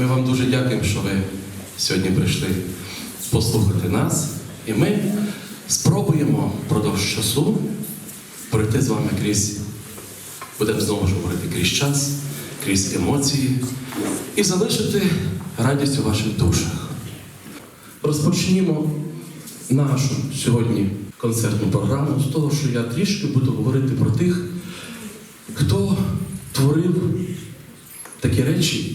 ми вам дуже дякуємо, що ви сьогодні прийшли послухати нас. І ми спробуємо впродовж часу пройти з вами крізь, будемо знову ж говорити, крізь час, крізь емоції і залишити радість у ваших душах. Розпочнімо нашу сьогодні концертну програму з того, що я трішки буду говорити про тих, хто творив такі речі,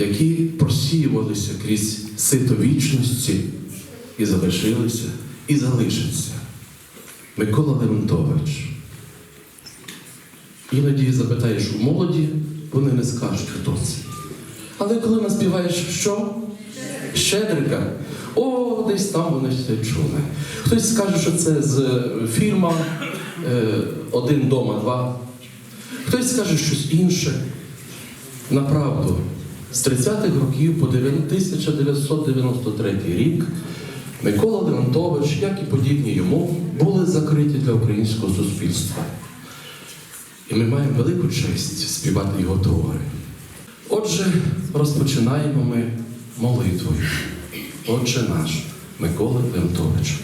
які просіювалися крізь сито вічності і залишилися, і залишаться. Микола Леонтович. Іноді запитаєш у молоді, вони не скажуть, хто це. Але коли наспіваєш що? Щедрика. О, десь там вони все чули. Хтось скаже, що це з фільма е, Один дома, два. Хтось скаже щось інше. Направду, з 30-х років по 1993 рік Микола Леонтович, як і подібні йому, були закриті для українського суспільства. І ми маємо велику честь співати його твори. Отже, розпочинаємо ми молитвою. Отче наш Микола Леонтович.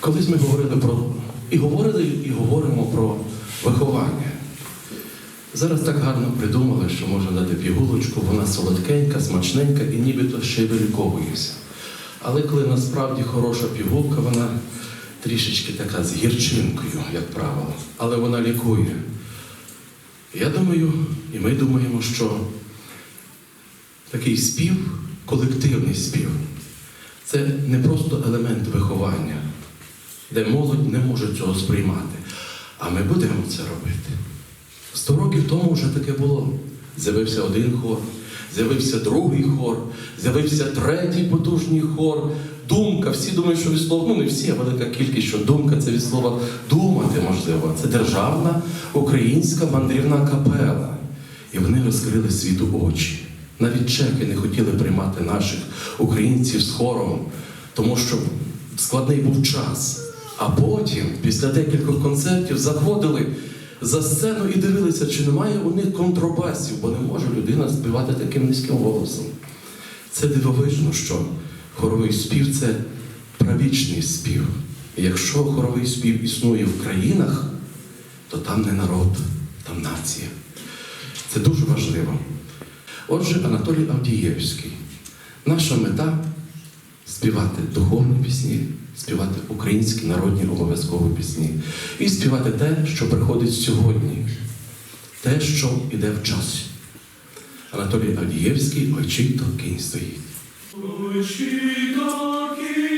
Колись ми говорили про і говорили, і говоримо про виховання. Зараз так гарно придумали, що можна дати пігулочку, вона солодкенька, смачненька і нібито ще й виліковується. Але коли насправді хороша пігулка, вона трішечки така з гірчинкою, як правило, але вона лікує. Я думаю, і ми думаємо, що такий спів, колективний спів, це не просто елемент виховання, де молодь не може цього сприймати. А ми будемо це робити. Сто років тому вже таке було. З'явився один хор, з'явився другий хор, з'явився третій потужний хор. Думка, всі думають, що від слова, ну не всі, а велика кількість, що думка це від слова думати можливо. Це державна українська мандрівна капела. І вони розкрили світу очі. Навіть чеки не хотіли приймати наших українців з хором, тому що складний був час. А потім, після декількох концертів, заходили за сцену і дивилися, чи немає у них контрабасів, бо не може людина співати таким низьким голосом. Це дивовижно, що хоровий спів це правічний спів. Якщо хоровий спів існує в країнах, то там не народ, там нація. Це дуже важливо. Отже, Анатолій Авдієвський. Наша мета співати духовні пісні, співати українські народні обов'язкові пісні і співати те, що приходить сьогодні, те, що йде в часі. Анатолій Авдієвський, очі то кінь стоїть. Очі такі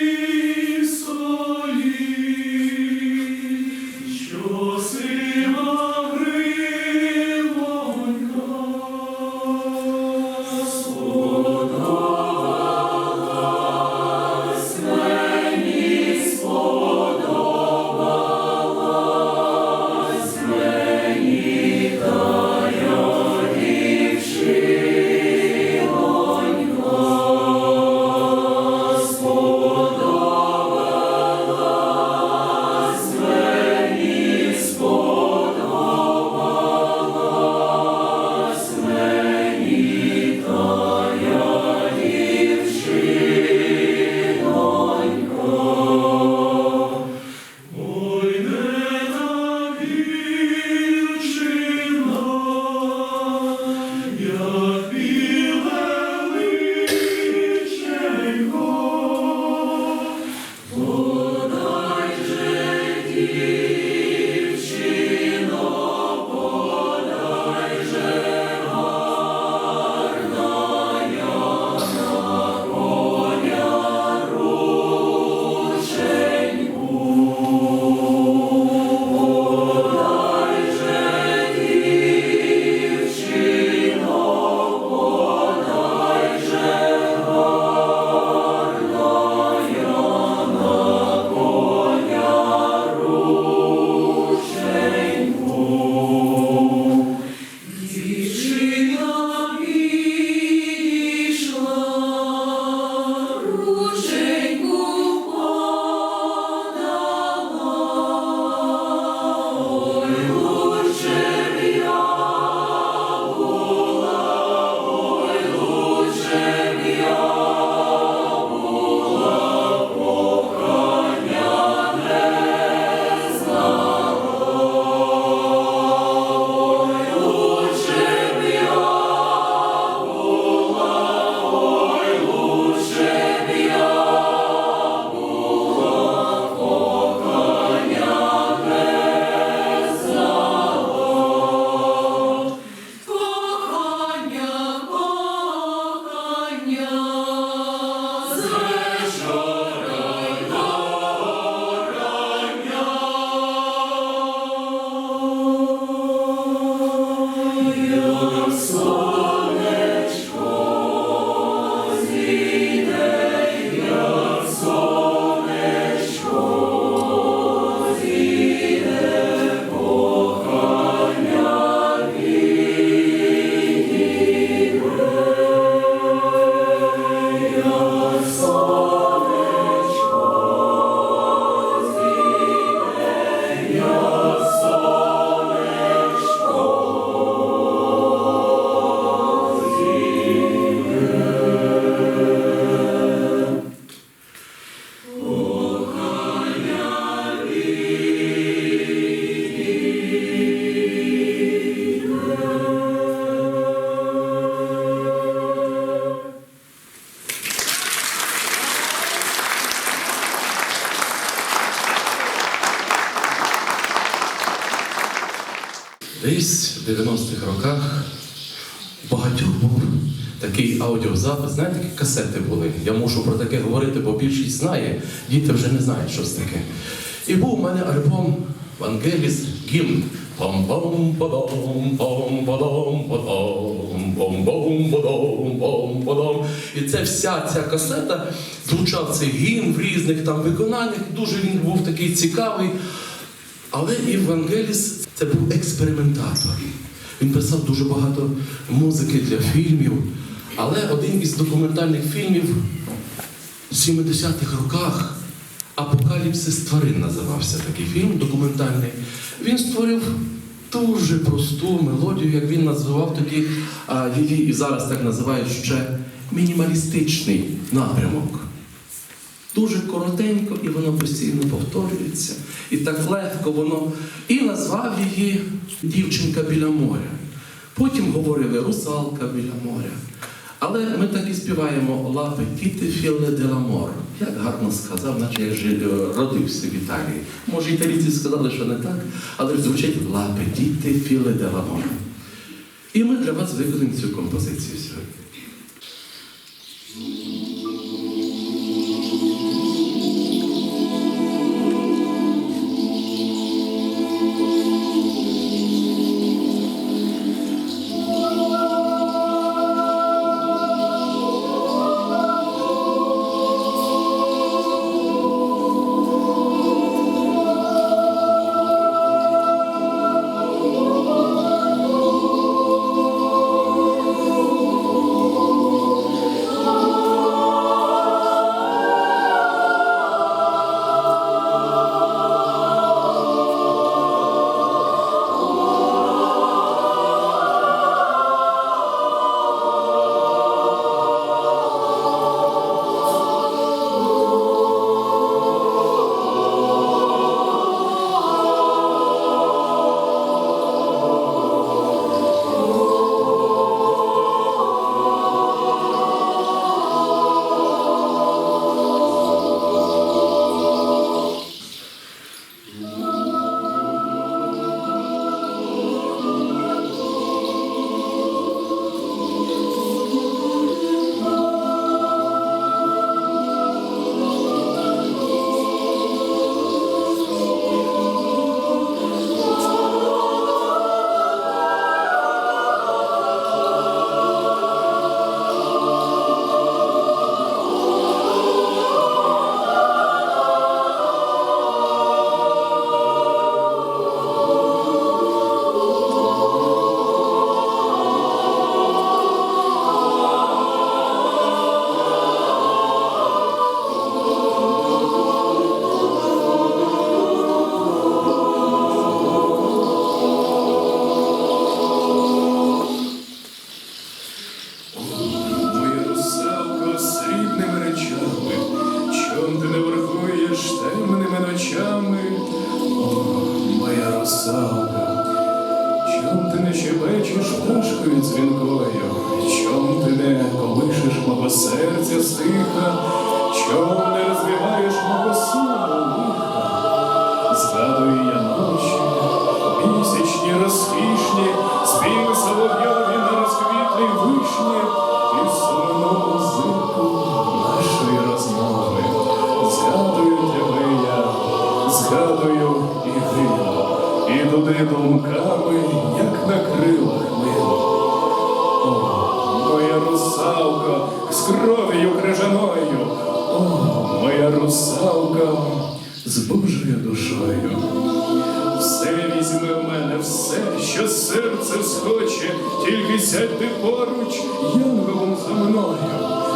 Я мушу про таке говорити, бо більшість знає, діти вже не знають, що це таке. І був у мене альбом Вангеліс Гімн. І це вся ця касета звучав цей гімн в різних там виконаннях. Дуже він був такий цікавий. Але Євангеліс це був експериментатор. Він писав дуже багато музики для фільмів. Але один із документальних фільмів в 70-х роках Апокаліпсис тварин називався такий фільм документальний. Він створив дуже просту мелодію, як він називав тоді а, її і зараз так називають ще мінімалістичний напрямок. Дуже коротенько, і воно постійно повторюється. І так легко воно. І назвав її дівчинка біля моря. Потім говорили русалка біля моря. Але ми так і співаємо лапи Кіти Філе l'amour». Як гарно сказав, наче я жив, родився в Італії. Може, італійці сказали, що не так, але звучить лапи Діти Філе l'amour». І ми для вас виконаємо цю композицію сьогодні. Моя чом ти не щебечеш пташкою дзвінкою, чом ти не колишеш мого серця стиха, чом не розвиваєш мого суму що серце схоче, тільки сядьте поруч, янголом за мною.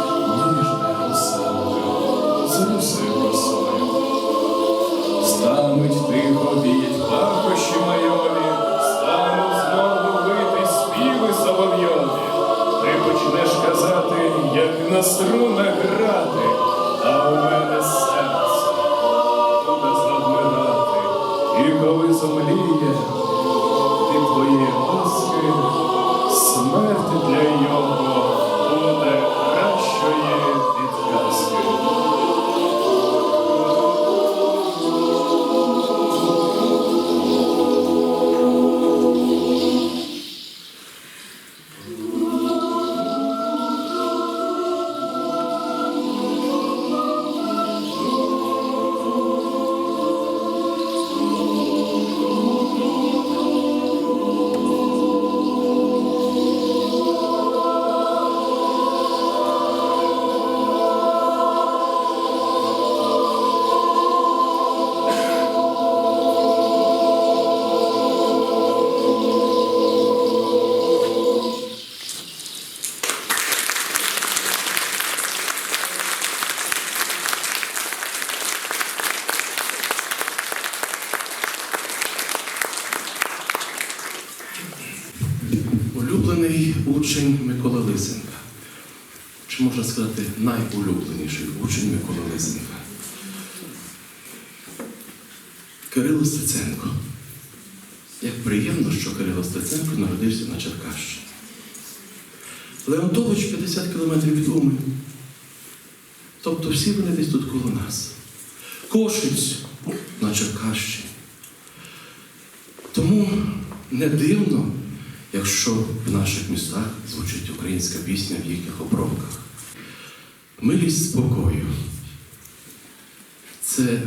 Чи можна сказати, найулюбленіший учень Миколи Лисенка. Кирило Стеценко. Як приємно, що Кирило Стеценко народився на Черкащині. Леонтович 50 кілометрів від Уми. Тобто всі вони десь тут коло нас. Кошиць на Черкащині. Тому не дивно, якщо в наших містах звучить українська пісня в їхніх обробках. Милість спокою. Це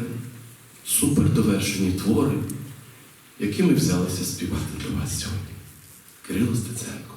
супердовершені твори, які ми взялися співати для вас сьогодні. Кирило Стеценко.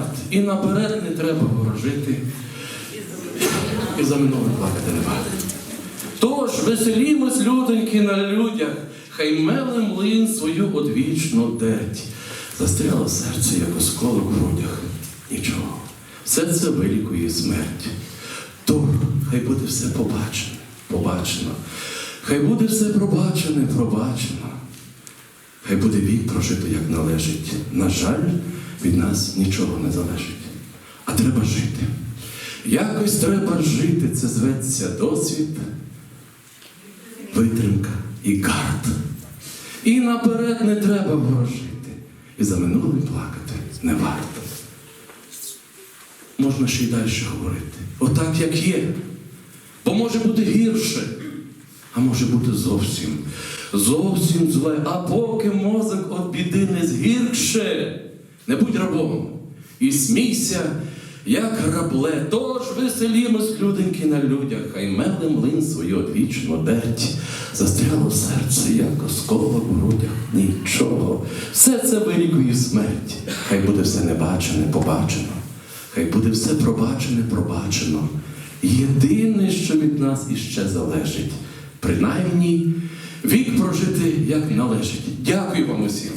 Старт. І наперед не треба ворожити. І за минуле плакати не варто. Тож веселімось, людоньки, на людях, хай меле млин свою одвічну дерть. Застряло серце, як осколок в грудях. Нічого. Все це вилікує смерть. То хай буде все побачено, побачено. Хай буде все пробачене, пробачено. Хай буде вік прожито, як належить. На жаль, від нас нічого не залежить. А треба жити. Якось треба жити, це зветься досвід, витримка і гард. І наперед не треба ворожити. І за минулим плакати не варто. Можна ще й далі говорити. Отак, як є. Бо може бути гірше, а може бути зовсім, зовсім зле. А поки мозок від біди не згірше, не будь рабом і смійся, як грабле. Тож веселімось, люденьки, на людях, хай меле млин свою одвічну дерть. Застряло серце, як осколок в грудях. Нічого. Все це вилікує смерть. Хай буде все небачене, побачено. Хай буде все пробачене, пробачено. Єдине, що від нас іще залежить, принаймні вік прожити як належить. Дякую вам усім.